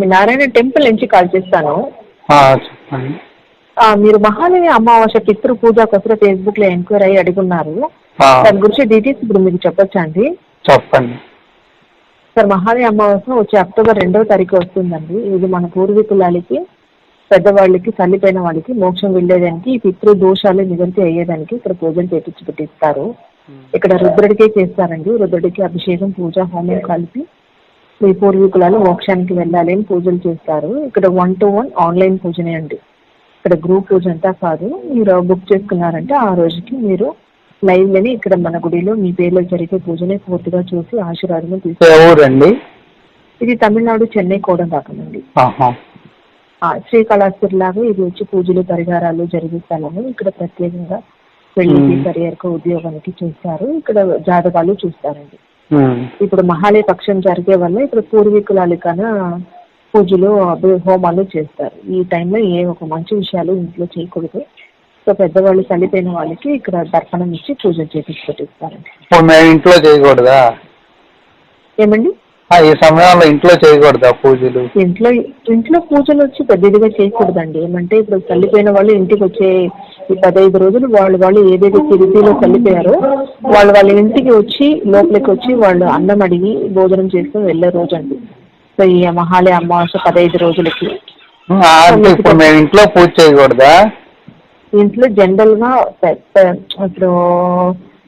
Lakshmi Narayana temple నుంచి call చేస్తాను. చెప్పండి. మీరు మహాదేవి అమావాస్య పితృ పూజ కోసం ఫేస్బుక్లో ఎంక్వైరీ అయ్యి అడుగున్నారు. దాని గురించి డీటెయిల్స్ ఇప్పుడు మీకు చెప్పొచ్చా అండి? చెప్పండి. సార్ మహాదేవి అమావాస్య వచ్చే అక్టోబర్ రెండవ తారీఖు వస్తుందండి. ఇది మన పూర్వీకులకి పెద్దవాళ్ళకి తల్లిపోయిన వాళ్ళకి మోక్షం వెళ్ళేదానికి పితృ దోషాలు నివృత్తి అయ్యేదానికి ఇక్కడ పూజలు చేపించి పెట్టిస్తారు. ఇక్కడ రుద్రుడికే చేస్తారండి. రుద్రుడికి అభిషేకం పూజ హోమం కలిపి మీ పూర్వీకులాలు మోక్షానికి వెళ్ళాలి అని పూజలు చేస్తారు. ఇక్కడ వన్ టు వన్ ఆన్లైన్ పూజనే అండి. ఇక్కడ గ్రూప్ పూజ అంతా కాదు. మీరు బుక్ చేసుకున్నారంటే ఆ రోజుకి మీరు లైవ్లోనే ఇక్కడ మన గుడిలో మీ పేర్లో జరిగే పూజనే పూర్తిగా చూసి ఆశీర్వాదం ఏ తీసుకు ఊరండి? ఇది తమిళనాడు చెన్నై కోడం. ఆ, శ్రీకాళహస్తి లాగా ఇది వచ్చి పూజలు పరిహారాలు జరిగే స్థలము. ఇక్కడ ప్రత్యేకంగా పెళ్ళికి మ్మ్. కెరియర్కి ఉద్యోగానికి చూస్తారు. ఇక్కడ జాతకాలు చూస్తారండి. ఇప్పుడు మహాలయ పక్షం జరిగే వల్ల ఇప్పుడు పూర్వీకులాలికన పూజలు హోమాలు చేస్తారు. ఈ టైంలో ఏ ఒక మంచి విషయాలు ఇంట్లో చేయకూడదు. సో పెద్దవాళ్ళు చనిపోయిన వాళ్ళకి ఇక్కడ దర్పణం ఇచ్చి పూజలు చేపించి పెట్టిస్తారండి. ఇప్పుడు మేము ఇంట్లో చేయకూడదా? ఏమండి? ఈ సమయంలో ఇంట్లో చేయకూడదా పూజలు? ఇంట్లో ఇంట్లో పూజలు వచ్చి పెద్దదిగా చేయకూడదండి. ఏమంటే ఇప్పుడు చల్లిపోయిన వాళ్ళు ఇంటికి వచ్చే ఈ పదహైదు రోజులు వాళ్ళు వాళ్ళు ఏదైతే తిరుతిలో చల్లిపోయారో వాళ్ళు వాళ్ళ ఇంటికి వచ్చి లోపలికి వచ్చి వాళ్ళు అన్నం అడిగి భోజనం చేసుకుని వెళ్ళే రోజు అండి సో ఈ మహాలయ అమావాస్య పదహైదు రోజులకి. ఇప్పుడు మేము ఇంట్లో పూజ చేయకూడదా? ఇంట్లో జనరల్గా ఇప్పుడు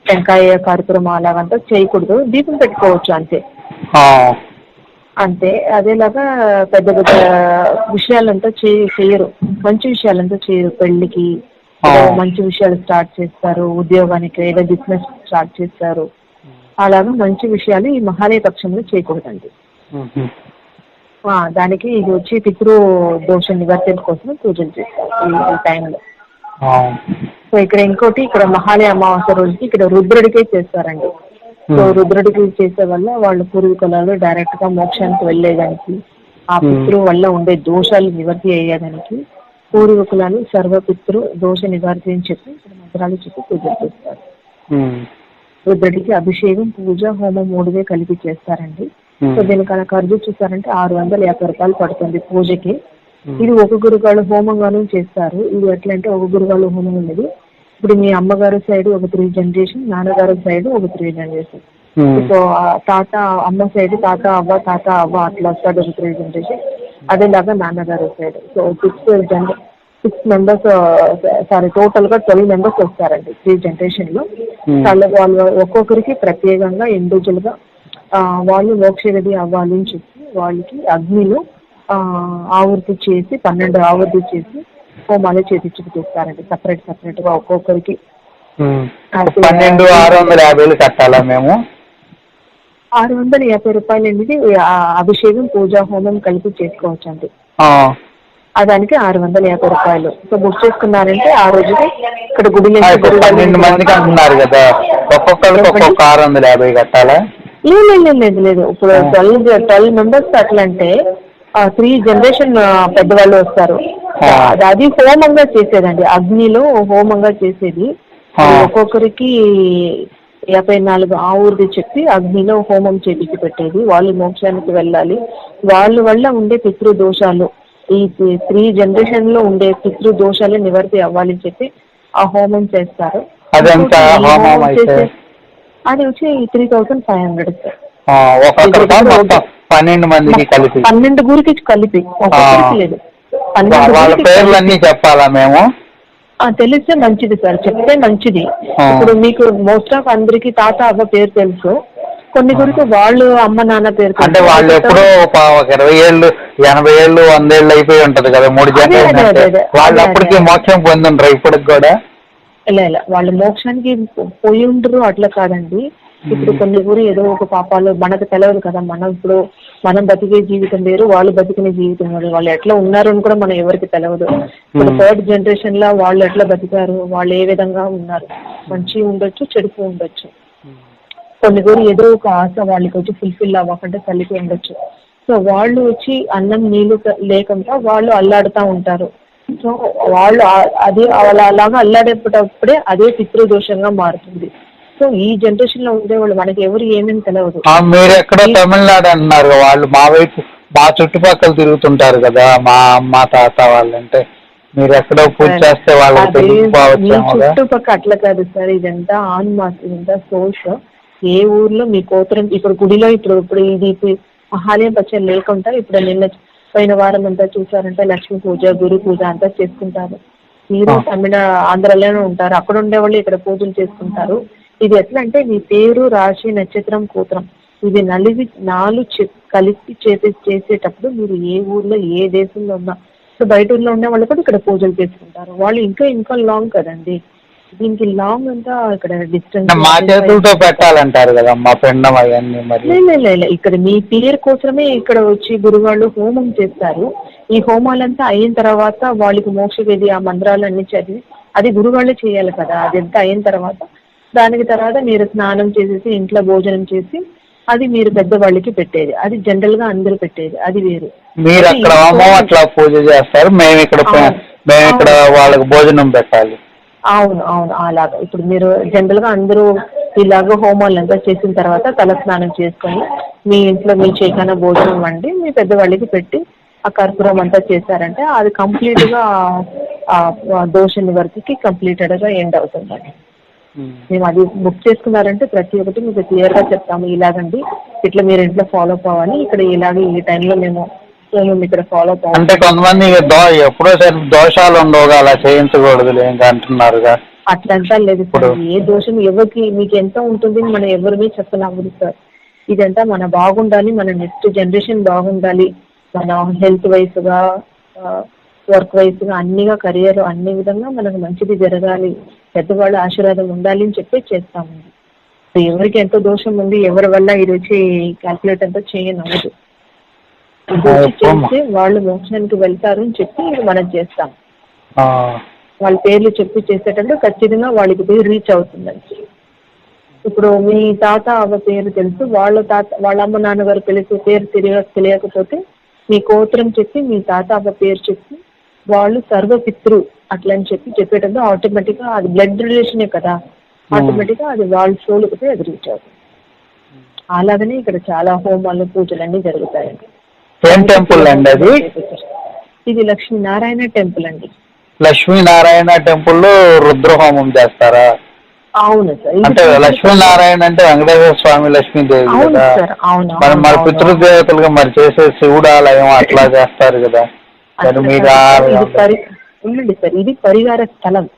టెంకాయ కర్పూరం అలాగంతా చేయకూడదు. దీపం పెట్టుకోవచ్చు అంతే. అంతే అదేలాగా పెద్ద పెద్ద విషయాలంతా చేయ చేయరు. మంచి విషయాలంతా చేయరు పెళ్ళికి. మంచి విషయాలు స్టార్ట్ చేస్తారు. ఉద్యోగానికి ఏదో బిజినెస్ స్టార్ట్ చేస్తారు. అలాగా మంచి విషయాలు ఈ మహాలయ పక్షంలో చేయకూడదండి. దానికి ఇది వచ్చి పితృ దోష నివర్తన కోసం పూజలు చేస్తారు ఈ- టైంలో. సో ఇక్కడ ఇంకోటి ఇక్కడ మహాలయ అమావాస్య రోజుకి ఇక్కడ రుద్రుడికే చేస్తారండి. So Hmm. రుద్రుడికి చేసే వల్ల వాళ్ళ పూర్వీకులలో డైరెక్ట్గా మోక్షానికి వెళ్ళేదానికి ఆ Hmm. పితృ వల్ల ఉండే దోషాలు నివర్తి అయ్యేదానికి పూర్వీకులను సర్వ పితృ దోష నివారణ అని చెప్పి మంత్రాలు చెప్పి పూజలు చేస్తారు ఉమ్. రుద్రుడికి అభిషేకం పూజ హోమం మూడువే కలిపి చేస్తారండి. సో దీనికి అలా ఖర్చు చూసారంటే ఆరు వందల యాభై రూపాయలు పడుతుంది పూజకి. ఇది ఒక గురుగాళ్ళు హోమంగాను చేస్తారు ఇది ఎట్లా అంటే ఒక గురుగాళ్ళు హోమం ఉన్నది ఇప్పుడు మీ అమ్మగారు సైడ్ ఒక త్రీ జనరేషన్ నాన్నగారు సైడ్ ఒక త్రీ జనరేషన్ ఉమ్. సో తాత అమ్మ సైడ్ తాత అవ్వ తాత అవ్వ అట్లా వస్తుంది ఒక త్రీ జనరేషన్ అదేలాగా నాన్నగారు సైడ్ సో సిక్స్ జన సిక్స్ మెంబర్స్ సారీ టోటల్గా ట్వెల్వ్ మెంబర్స్ వస్తారండి త్రీ జనరేషన్లో Hmm. వాళ్ళు వాళ్ళు ఒక్కొక్కరికి ప్రత్యేకంగా ఇండివిజువల్గా వాళ్ళు మోక్షగతి అవ్వాలి అని చెప్పి వాళ్ళకి అగ్నిలో ఆ, ఆవృత్తి చేసి పన్నెండు ఆవృత్తి చేసి హోమాలు చేపించి చేస్తారండి సపరేట్ సపరేట్గా ఒక్కొక్కరికి. పన్నెండు ఆరు వందల యాభైలు కట్టాలా మేము? ఆరు వందల యాభై రూపాయలు అనేది అభిషేకం పూజా హోమం కలిపి చేసుకోవచ్చు అండి దానికి ఆరు వందల యాభై రూపాయలు. సో బుక్ చేసుకున్నారంటే ఆ రోజుకి ఇక్కడ ఇప్పుడు పన్నెండు మందికి అంటున్నారు కదా. ఒక్కొక్కరికి ఒక్కొక్క ఆరు వందల యాభై కట్టాలా? లేదు లేదు లేదు లేదు ఇప్పుడు ట్వెల్వ్ ట్వెల్వ్ మెంబర్స్ అట్లా అంటే త్రీ జనరేషన్ పెద్దవాళ్ళు వస్తారు. అది- హోమంగా చేసేదండి. అగ్నిలో హోమంగా చేసేది. ఒక్కొక్కరికి యాభై నాలుగు ఆవురిది చెప్పి అగ్నిలో హోమం చేపించి పెట్టేది. వాళ్ళు మోక్షానికి వెళ్ళాలి. వాళ్ళ వల్ల ఉండే పితృ దోషాలు ఈ త్రీ జనరేషన్లో ఉండే పితృ దోషాలు నివర్తి అవ్వాలని చెప్పి ఆ హోమం చేస్తారు. అది వచ్చి three thousand five hundred sir. పన్నెండు మందికి కలిపి. పన్నెండు గురికి కలిపి. లేదు. వాళ్ళ పేర్లు అన్నీ చెప్పాలా మేము? ఆ, తెలిస్తే మంచిది సార్ చెప్తే మంచిది. ఇప్పుడు మీకు మోస్ట్ ఆఫ్ అందరికి తాత అవ్వ పేరు తెలుసు. కొన్ని గురికి వాళ్ళు అమ్మ నాన్న పేరు అంటే. వాళ్ళు ఎప్పుడో ఒక ఇరవై ఏళ్ళు ఎనభై ఏళ్ళు వంద ఏళ్ళు అయిపోయి ఉంటది కదా మూడు అదే, వాళ్ళు అప్పటికి. మోక్షం పొందుంటారు ఇప్పటికి కూడా? ఇలా ఇలా వాళ్ళు మోక్షానికి పోయి ఉండరు అట్లా కాదండి. ఇప్పుడు కొన్ని ఊరు ఏదో ఒక పాపాలు మనకు తెలియదు కదా మనం ఇప్పుడు మనం బతికే జీవితం వేరు వాళ్ళు బతికిన జీవితం వేరు. వాళ్ళు ఎట్లా ఉన్నారు అని కూడా మనం ఎవరికి తెలియదు ఇప్పుడు. థర్డ్ జనరేషన్లో వాళ్ళు ఎట్లా బతికారు వాళ్ళు ఏ విధంగా ఉన్నారు. మంచి ఉండొచ్చు చెడుపు ఉండొచ్చు. కొన్ని ఊరు ఏదో ఒక ఆశ వాళ్ళకి వచ్చి ఫుల్ఫిల్ అవ్వకుండా తల్లికి ఉండొచ్చు. సో వాళ్ళు వచ్చి అన్నం నీళ్ళు లేకుండా వాళ్ళు అల్లాడుతూ ఉంటారు. సో వాళ్ళు అది వాళ్ళ అలాగా అల్లాడేటప్పుడే అదే పితృదోషంగా మారుతుంది. సో ఈ జనరేషన్లో ఉండేవాళ్ళు మనకి ఎవరు ఏమేమి తెలియదు మీరు ఎక్కడో తమిళనాడు అంటున్నారు వాళ్ళు మా వైపు మా చుట్టుపక్కల తిరుగుతుంటారు కదా మా అమ్మ తాత వాళ్ళంటే. మీరు ఎక్కడో పూజ చేస్తే వాళ్ళకి కదా. చుట్టుపక్కల అట్లా కాదు సార్ ఇదంతా ఆన్ మాస్ ఇదంతా సోష. ఏ ఊర్లో మీ కోతరం ఇప్పుడు గుడిలో ఇప్పుడు ఇప్పుడు ఇది మహాలయం పచ్చడి లేకుండా ఇప్పుడు నిన్న పోయిన వారం అంతా చూసారంటే లక్ష్మీ పూజ గురు పూజ అంతా చేసుకుంటారు. మీరు. తమిళ ఆంధ్రలోనే ఉంటారు అక్కడ ఉండేవాళ్ళు ఇక్కడ పూజలు చేసుకుంటారు. ఇది ఎట్లా అంటే మీ పేరు రాశి నక్షత్రం కూత్రం ఇది నలిగి నాలుగు కలిపి చేసే చేసేటప్పుడు మీరు ఏ ఊర్లో ఏ దేశంలో ఉన్నా సో బయట ఊర్లో ఉండే వాళ్ళు కూడా ఇక్కడ పూజలు చేసుకుంటారు. వాళ్ళు ఇంకా ఇంకా లాంగ్ కదండి. దీనికి లాంగ్ అంతా ఇక్కడ డిస్టెన్స్ అంటే మా చేతులతో పెట్టాలంటారు కదా మా అవన్నీ మరి. ఇక్కడ మీ పేరు కోసమే ఇక్కడ వచ్చి గురువాళ్ళు హోమం చేస్తారు. ఈ హోమాలంతా అయిన తర్వాత వాళ్ళకి మోక్ష విధి ఆ మంత్రాలు అన్ని చదివి అది గురువాళ్ళే చేయాలి కదా. అది ఎంత అయిన తర్వాత దానికి తర్వాత మీరు స్నానం చేసేసి ఇంట్లో భోజనం చేసి అది మీరు పెద్దవాళ్ళకి పెట్టేది. అది జనరల్గా అందరూ పెట్టేది. అది వేరు. మీరు అక్కడ అట్లా పూజ చేస్తారు. మేము ఇక్కడ. మేము ఇక్కడ వాళ్ళకి భోజనం పెట్టాలి. అవును అవును. అలాగా. ఇప్పుడు మీరు జనరల్గా అందరూ ఇలాగ హోమాలు అంతా చేసిన తర్వాత తల స్నానం చేసుకొని మీ ఇంట్లో మీ చేకన భోజనం వండి మీ పెద్దవాళ్ళకి పెట్టి ఆ కర్పూరం అంతా చేశారంటే అది కంప్లీట్గా దోష నివర్తికి కంప్లీటెడ్గా ఎండ్ అవుతుందండి. మేము అది బుక్ చేసుకున్నారంటే ప్రతి ఒక్కటి మీకు క్లియర్గా చెప్తాము. ఇలాగండి ఇట్లా మీరు ఇంట్లో ఫాలో అవ్వాలి ఇక్కడ ఇలాగ ఈ టైంలో మేము మేము ఇక్కడ ఫాలో అవ్వాలి అంటే కొంతమంది ఎప్పుడో సరే దోషాలు ఉండవుగా అలా చేయించకూడదు అంటున్నారుగా అట్లంతా లేదు సార్. ఇప్పుడు- ఏ దోషం ఎవరికి మీకు ఎంత ఉంటుంది మనం ఎవరిమీ చెప్పలేము సార్. ఇదంతా మన బాగుండాలి మన నెక్స్ట్ జనరేషన్ బాగుండాలి. మన హెల్త్ వైస్గా వర్క్ వైస్గా అన్నిగా కెరియర్ అన్ని విధంగా మనకు మంచిది జరగాలి పెద్దవాళ్ళ ఆశీర్వాదం ఉండాలి అని చెప్పి ఇప్పుడు ఎవరికి ఎంత దోషం ఉంది ఎవరి వల్ల ఇది వచ్చి క్యాల్కులేట్ అంతా చేయనవ్వదు. చేస్తే వాళ్ళు మోక్షానికి వెళ్తారు అని చెప్పి మనం చేస్తాం. వాళ్ళ పేర్లు చెప్పి చేసేటప్పుడు ఖచ్చితంగా వాళ్ళకి పోయి రీచ్ అవుతుందండి. ఇప్పుడు మీ తాత అవ్వ పేరు తెలుసు వాళ్ళ తాత వాళ్ళ అమ్మ నాన్నగారు తెలిసి పేరు తెలియ తెలియకపోతే మీ గోత్రం చెప్పి మీ తాత అవ్వ పేరు చెప్పి వాళ్ళు సర్వపితృ అట్లా అని చెప్పి చెప్పేటప్పుడు ఆటోమేటిక్గా అది బ్లడ్ రిలేషనే కదా. ఆటోమేటిక్గా అది వాళ్ళ సోలుకు పోయి అది రీచ్ అవుతుంది అలాగనే ఇక్కడ చాలా హోమాలు పూజలు అన్నీ జరుగుతాయండి. ఏం టెంపుల్ అండి అది? ఇది లక్ష్మీనారాయణ టెంపుల్ అండి. లక్ష్మీనారాయణ టెంపుల్ రుద్రహోమం చేస్తారా? అవును సార్. అంటే లక్ష్మీనారాయణ అంటే వెంకటేశ్వర స్వామి లక్ష్మీదేవి కదా. సార్. అవును మరి అవును. పితృదేవతలుగా మరి చేసే శివుడు ఆలయం అట్లా చేస్తారు కదా. ఉండండి సార్ ఇది పరిహార స్థలం.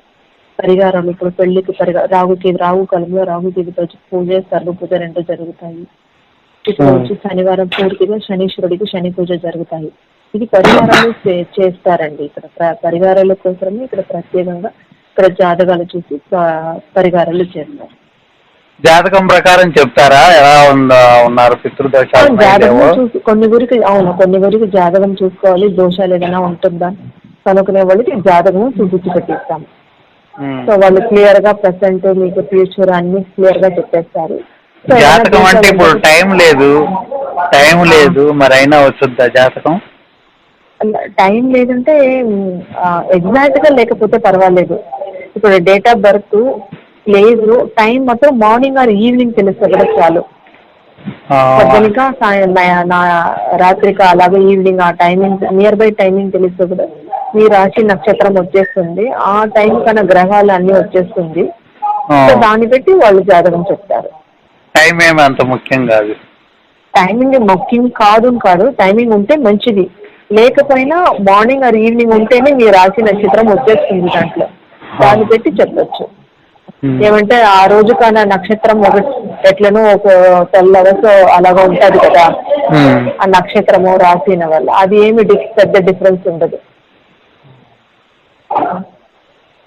పరిహారాలు ఇప్పుడు పెళ్ళికి పరిగా రాగుకి రాగు కలంలో రాగుకి వచ్చి పూజ సర్వ పూజ రెండు జరుగుతాయి. ఇప్పుడు. వచ్చి శనివారం పూర్తిగా శనీశ్వరుడికి శని పూజ జరుగుతాయి. ఇది పరిహారాలు చే- చేస్తారండి ఇక్కడ. ప్ర- పరిహారాల కోసమే ఇక్కడ ప్రత్యేకంగా ఇక్కడ జాతకాలు చూసి ప- పరిహారాలు చేస్తారు. జాతకం ప్రకారం చెప్తారా? ఎలా ఉందా ఉన్నారు? పితృదోషాలు అవును, జాతకం ఉన్నాయో? చూసి కొన్ని గురికి అవును కొన్ని గురికి జాతకం చూసుకోవాలి దోషాలు ఏదైనా ఉంటుందా? కనుక్కునే వాళ్ళకి జాతకం చూపించి పెట్టిస్తాం. సో వాళ్ళు క్లియర్గా ప్రెసెంట్ మీకు ఫ్యూచర్ అన్ని క్లియర్గా చెప్పేస్తారు. జాతకం అంటే ఇప్పుడు టైం లేదు. టైం లేదు. మరి అయినా వస్తుందా జాతకం? టైం లేదంటే ఎగ్జాక్ట్గా లేకపోతే పర్వాలేదు. ఇప్పుడు date of birth place time మాత్రం మార్నింగ్ ఆర్ ఈవినింగ్ తెలిస్తే కూడా చాలు. పొద్దునక నా- రాత్రిక అలాగే ఈవినింగ్ ఆ టైమింగ్ నియర్ బై టైమింగ్ తెలిస్తే కూడా మీ రాశి నక్షత్రం వచ్చేస్తుంది. ఆ టైం కన్నా గ్రహాలు అన్ని వచ్చేస్తుంది దాన్ని బట్టి వాళ్ళు జాతకం చెప్తారు. టైం ఏమి అంత ముఖ్యం కాదు. టైమింగ్ ముఖ్యం కాదు కాదు. టైమింగ్ ఉంటే మంచిది. లేకపోయినా మార్నింగ్ ఆర్ ఈవినింగ్ ఉంటేనే మీ రాశి నక్షత్రం వచ్చేస్తుంది దాంట్లో. దాన్ని పెట్టి చెప్పొచ్చు. ఏమంటే ఆ రోజు కన్నా నక్షత్రం ఒకటి ఎట్లనో ఒక ట్వెల్వ్ అవర్స్ అలాగా ఉంటది కదా. ఉమ్. ఆ నక్షత్రము రాసిన వల్ల అది ఏమి పెద్ద డిఫరెన్స్ ఉండదు.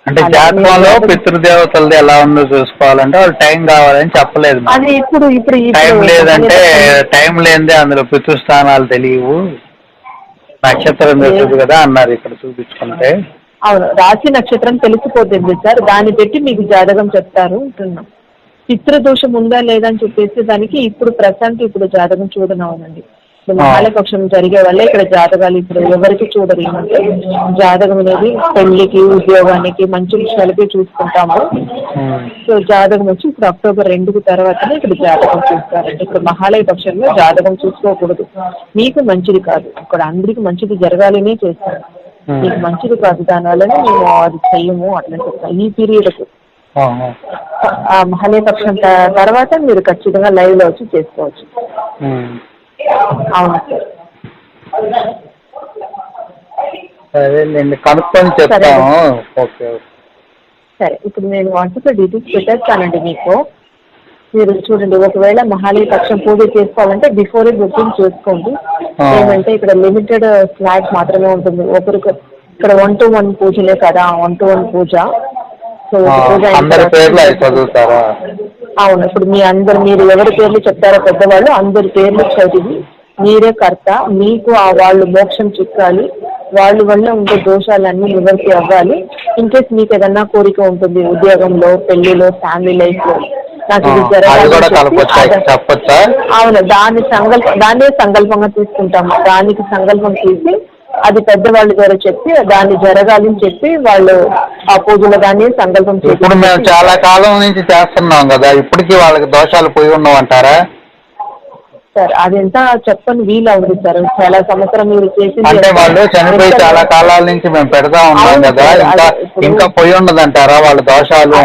అంటే జాతకంలో పితృదేవతలది ఎలా ఉందో చూసుకోవాలంటే వాళ్ళు టైం కావాలని చెప్పలేదు. అది ఇప్పుడు ఇప్పుడు టైం లేదంటే టైం లేనిదే అందులో పితృస్థానాలు తెలియవు. నక్షత్రం తెలుసు కదా అన్నారు ఇక్కడ చూపించుకుంటే. అవును రాశి నక్షత్రం తెలిసిపోతుంది సార్. దాన్ని పెట్టి మీకు జాతకం చెప్తారు అంటున్నాం. పితృదోషం ఉందా లేదా అని చెప్పేసి దానికి ఇప్పుడు ప్రశాంత్ ఇప్పుడు జాతకం చూడనవునండి. ఇప్పుడు మహాలయ పక్షం జరిగే వల్ల ఇక్కడ జాతకాలు ఇప్పుడు ఎవరికి చూడరు. ఏమంటే జాతకం అనేది పెళ్ళికి ఉద్యోగానికి మంచి విషయాలకి చూసుకుంటాము. సో జాతకం వచ్చి ఇప్పుడు అక్టోబర్ రెండుకు తర్వాతనే ఇక్కడ జాతకం చూస్తారంటే ఇప్పుడు మహాలయ పక్షంలో జాతకం చూసుకోకూడదు. మీకు మంచిది కాదు. ఇక్కడ అందరికి మంచిది జరగాలనే చేస్తాం మీకు మంచిది కాదు దానివల్లనే మేము అది చెయ్యము అట్లా చెప్తాం ఈ పీరియడ్కు ఆహా. ఆ మహాలయ పక్షం త- తర్వాత మీరు ఖచ్చితంగా లైవ్లో వచ్చి చేసుకోవచ్చు. అవును. సార్ సరేలేండి కనుక్కొని చెప్తాము ఓకే ఓకే. సరే ఇప్పుడు నేను వాట్సాప్లో డీటెయిల్స్ పెట్టేస్తానండి మీకు. మీరు చూడండి ఒకవేళ మహాలయ పక్షం పూజ చేసుకోవాలంటే బిఫోరే బుకింగ్ చేసుకోండి. ఏమంటే ఇక్కడ లిమిటెడ్ స్లాట్ మాత్రమే ఉంటుంది. ఒకరికి ఇక్కడ వన్ టు వన్ పూజలే కదా వన్ టు వన్ పూజ. సో పూజ అవును ఇప్పుడు మీ అందరు మీరు ఎవరి పేర్లు చెప్తారో పెద్దవాళ్ళు అందరి పేర్లు చదివి మీరే కర్త మీకు ఆ వాళ్ళు మోక్షం చిక్కాలి వాళ్ళ వల్ల ఉండే దోషాలన్నీ నివర్తి అవ్వాలి. ఇన్ కేస్ మీకు ఏదన్నా కోరిక ఉంటుంది ఉద్యోగంలో పెళ్ళిలో ఫ్యామిలీ లైఫ్ నాకు అది కూడా కలపొచ్చా చెప్పొచ్చా అవును దాన్ని సంకల్ప దాన్నే సంకల్పంగా తీసుకుంటాము. దానికి సంకల్పం తీసి అది పెద్దవాళ్ళ ద్వారా చెప్పి దాన్ని జరగాలి అని చెప్పి వాళ్ళు ఆ పూజలో దాన్ని సంకల్పం ఇప్పుడు మేము చాలా కాలం నుంచి చేస్తున్నాం కదా. ఇప్పటికీ వాళ్ళకి దోషాలు పోయి ఉన్నాం అంటారా సార్ అదంతా చెప్పని వీలు అవుతుంది సార్. చాలా సంవత్సరం మీరు చేసింది అంటే వాళ్ళు చనిపోయి చాలా కాలాల నుంచి మేము పెడతా ఉన్నాం కదా ఇంకా ఇంకా పోయి ఉండదంటారా? వాళ్ళ దోషాలు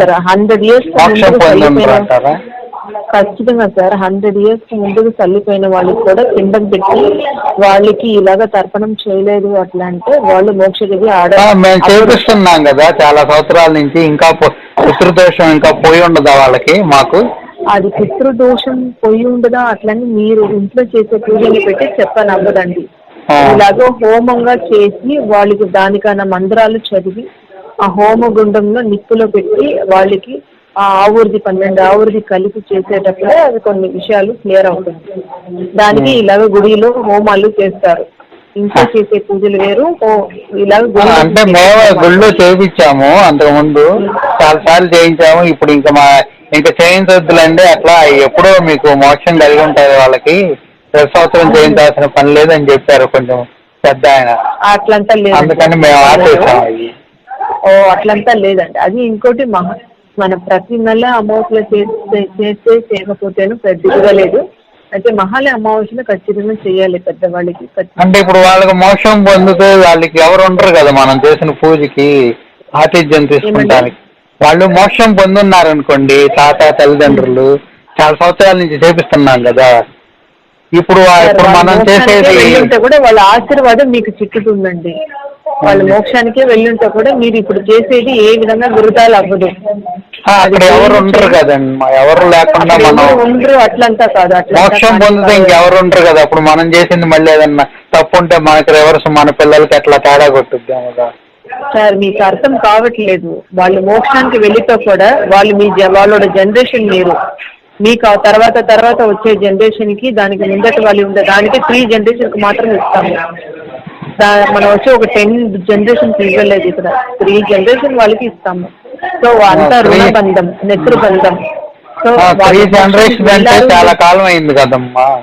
సార్ హండ్రెడ్ ఇయర్స్ ఖచ్చితంగా సార్ హండ్రెడ్ ఇయర్స్ ముందుకు తల్లిపోయిన వాళ్ళకి కూడా పిండం పెట్టి వాళ్ళకి ఇలాగ తర్పణం చేయలేదు అట్లా అంటే వాళ్ళు మోక్షదివి ఆడ మేము చేపిస్తున్నాం కదా చాలా సంవత్సరాల నుంచి ఇంకా పో- పితృదోషం ఇంకా పోయి ఉండదా వాళ్ళకి మాకు? అది పితృదోషం పోయి ఉండదా? అట్లని మీరు ఇంట్లో చేసే పూజలు పెట్టి చెప్పని అవ్వదండి ఆ. ఇలాగో హోమంగా చేసి వాళ్ళకి దానికన్నా మంత్రాలు చదివి ఆ హోమ గుండంలో నిప్పులో పెట్టి వాళ్ళకి ఆ ఆవురిది పన్నెండు ఆవురిది కలిపి చేసేటప్పుడే అది కొన్ని విషయాలు క్లియర్ అవుతుంది. దానికి ఇలాగ గుడిలో హోమాలు చేస్తారు. ఇంట్లో చేసే పూజలు వేరు ఇలాగ గుడిలో అంటే మేము గుళ్ళో చేయించాము అంతకు ముందు చాలా సార్లు చేయించాము. ఇప్పుడు ఇంకా మా ఇంకా చేయించొద్దులండి. అట్లా ఎప్పుడో మీకు మోక్షం కలిగి ఉంటుంది వాళ్ళకి. ప్రతి సంవత్సరం చేయించాల్సిన పని లేదని చెప్పారు కొంచెం పెద్ద ఆయన. అట్లంతా లేదు అందుకని మేము ఆపేసాము అవి ఓ అట్లంతా లేదండి. అది ఇంకోటి మహా మన ప్రతి నెల అమావాస్యలో చేస్తే చేస్తే చేయకపోతేను పెద్దగా లేదు. అయితే మహాలయ అమావాస్యను ఖచ్చితంగా చేయాలి పెద్దవాళ్ళకి. అంటే ఇప్పుడు వాళ్ళకి మోక్షం పొందితే వాళ్ళకి ఎవరు ఉండరు కదా మనం చేసిన పూజకి ఆతిథ్యం తీసుకుంటానికి. వాళ్ళు మోక్షం పొందున్నారనుకోండి తాత తల్లిదండ్రులు చాలా సంవత్సరాల నుంచి చేపిస్తున్నాం కదా. ఇప్పుడు ఇప్పుడు మనం చేసేది కూడా వాళ్ళ ఆశీర్వాదం మీకు చిక్కుతుందండి వాళ్ళ మోక్షానికే వెళ్ళుంటే కూడా మీరు ఇప్పుడు చేసేది ఏ విధంగా విరుదాలు అవ్వదు. అక్కడ ఎవరు ఉండరు కదండి ఎవరు లేకుండా మనం ఎవరు ఉండరు అట్లంతా కాదు మోక్షం పొందితే. ఇంకెవరు ఉండరు కదా అప్పుడు మనం చేసింది మళ్ళీ ఏదన్నా తప్పు ఉంటే మనకి రివర్స్ మన పిల్లలకి ఎట్లా తేడా కొట్టుద్దాం కదా సార్ మీకు అర్థం కావట్లేదు. వాళ్ళు మోక్షానికి వెళ్ళితో కూడా వాళ్ళు మీ వాళ్ళోட జనరేషన్ మీరు. మీకు ఆ తర్వాత తర్వాత వచ్చే జనరేషన్కి దానికి ముందట వాళ్ళు ఉండే దానికి త్రీ జనరేషన్కి మాత్రం ఇస్తాము. దా- మనం వచ్చి ఒక టెన్ జనరేషన్ ఇవ్వలేదు ఇక్కడ. త్రీ జనరేషన్ వాళ్ళకి ఇస్తాము. సో అంతా రుణబంధం నెత్రు బంధం సో త్రీ వాళ్ళు జనరేషన్ అంటే. చాలా కాలం అయింది కదమ్మా.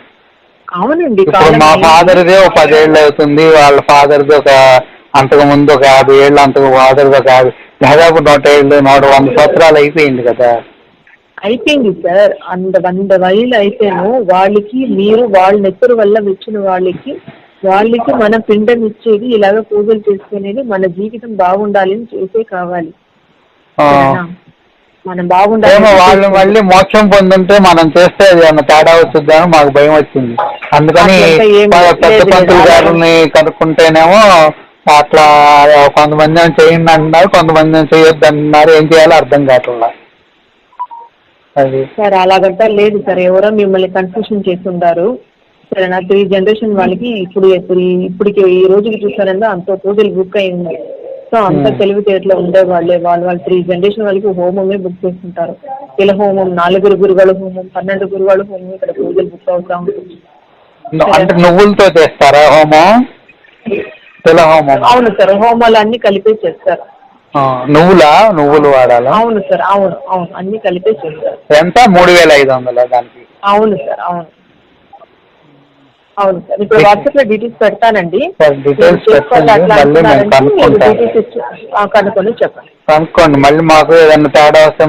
అవునండి మా. ఫాదర్ది ఒక పదేళ్ళు అవుతుంది వాళ్ళ ఫాదర్ది ఒక అంతకు ముందు ఒక యాభై ఏళ్ళు అంతకు ఒక యాభై దాదాపు నూట ఏళ్ళు నూట వంద సంవత్సరాలు అయిపోయింది కదా. అయిపోయింది సార్. అంత వంద వైలు అయితేను వాళ్ళకి మీరు వాళ్ళ నెత్తురు వల్ల వచ్చిన వాళ్ళకి వాళ్ళకి మన పిండం ఇచ్చేది ఇలాగ పూజలు చేసుకునేది మన జీవితం బాగుండాలి అని చేసే కావాలి? మనం బాగుండాలి వాళ్ళు మళ్ళీ మోక్షం పొందుంటే మనం చేస్తే ఏమన్నా తేడా వస్తుందని మాకు భయం వచ్చింది. అందుకని పెద్ద పంతులు గారిని కనుక్కుంటేనేమో అట్లా కొంతమంది ఏమో చేయండి అంటున్నారు కొంతమంది ఏమో చేయొద్దు అంటున్నారు. ఏం చేయాలో అర్థం కావట్లా? అది. సార్ అలాగంతా లేదు సార్. ఎవరో మిమ్మల్ని కన్ఫ్యూషన్ చేస్తుంటారు. సరేనా త్రీ జనరేషన్ వాళ్ళకి ఇప్పుడు ఇప్పుడు ఈ- ఇప్పటికి ఈ రోజుకి చూసారంటే అంత పూజలు బుక్ అయింది సో అంత. తెలివితేటలో ఉండే వాళ్ళే వాళ్ళు. వాళ్ళు త్రీ జనరేషన్ వాళ్ళకి హోమమే బుక్ చేసుకుంటారు ఇలా హోమం నాలుగురు గురువాళ్ళ హోమం పన్నెండు గురువాళ్ళ హోమం ఇక్కడ పూజలు బుక్ అవుతా ఉంటుంది. అంటే నువ్వులతో చేస్తారా హోమం? తెల హోమం. అవును సార్ హోమాలు అన్ని కలిపే చేస్తారు. నువ్వులా? నువ్వులు వాడాలా? అవును సార్ అవును అవును అన్ని కలిపే చేస్తారు. ఎంత? మూడు వేల ఐదు వందల దానికి? అవును సార్ అవును. అవును సార్ ఇప్పుడు వాట్సాప్లో డీటెయిల్స్ పెడతానండి. కనుక్కొని చెప్పండి. కనుక్కోండి మళ్ళీ మాకు ఏదైనా తేడా వస్తే